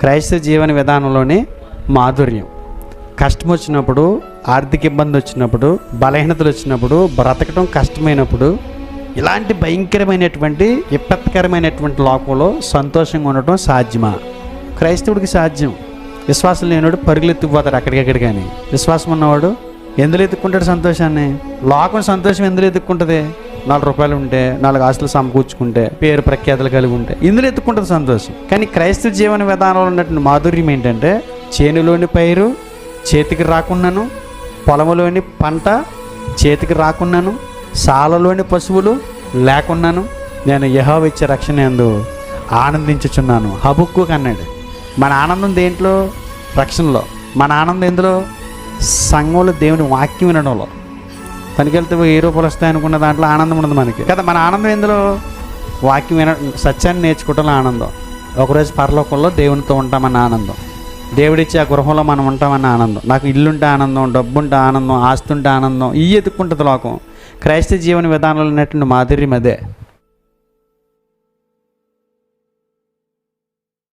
క్రైస్తవ జీవన విధానంలోనే మాధుర్యం. కష్టం వచ్చినప్పుడు ఆర్థిక ఇబ్బంది వచ్చినప్పుడు బలహీనతలు వచ్చినప్పుడు బ్రతకడం కష్టమైనప్పుడు ఇలాంటి భయంకరమైనటువంటి విపత్కరమైనటువంటి లోకంలో సంతోషంగా ఉండటం సాధ్యమా? క్రైస్తవుడికి సాధ్యం. విశ్వాసం లేనివాడు పరుగులు ఎత్తుకుపోతాడు అక్కడికక్కడికి కానీ విశ్వాసం ఉన్నవాడు ఎందులో ఎత్తుక్కుంటాడు సంతోషాన్ని? లోకం సంతోషం ఎందులో ఎత్తుక్కుంటుంది? నాలుగు రూపాయలు ఉంటే నాలుగు ఆస్తులు సమకూర్చుకుంటే పేరు ప్రఖ్యాతులు కలిగి ఉంటే ఇందులో ఎత్తుకుంటుంది సంతోషం. కానీ క్రైస్తవ జీవన విధానంలో ఉన్నటువంటి మాధుర్యం ఏంటంటే చేనులోని పైరు చేతికి రాకున్నాను పొలములోని పంట చేతికి రాకున్నాను సాలలోని పశువులు లేకున్నాను నేను యహోవ ఇచ్చే రక్షణ ఎందు ఆనందించుచున్నాను. హబుక్కు అన్నాడు. మన ఆనందం దేంట్లో? రక్షణలో. మన ఆనందం ఎందులో? సంఘంలో దేవుని వాక్యం వినడంలో. పనికెళ్తే ఏ రూపాయలు వస్తాయి అనుకున్న దాంట్లో ఆనందం ఉండదు మనకి. కదా మన ఆనందం ఎందులో? వాక్యం విన సత్యాన్ని నేర్చుకోవటంలో ఆనందం. ఒకరోజు పరలోకంలో దేవునితో ఉంటామన్న ఆనందం. దేవుడిచ్చే ఆ గృహంలో మనం ఉంటామన్న ఆనందం. నాకు ఇల్లుంటే ఆనందం డబ్బుంటే ఆనందం ఆస్తుంటే ఆనందం ఇవి ఎత్తుక్కుంటుంది లోకం. క్రైస్తవ జీవన విధానంలో ఉన్నటువంటి మాధుర్యం అదే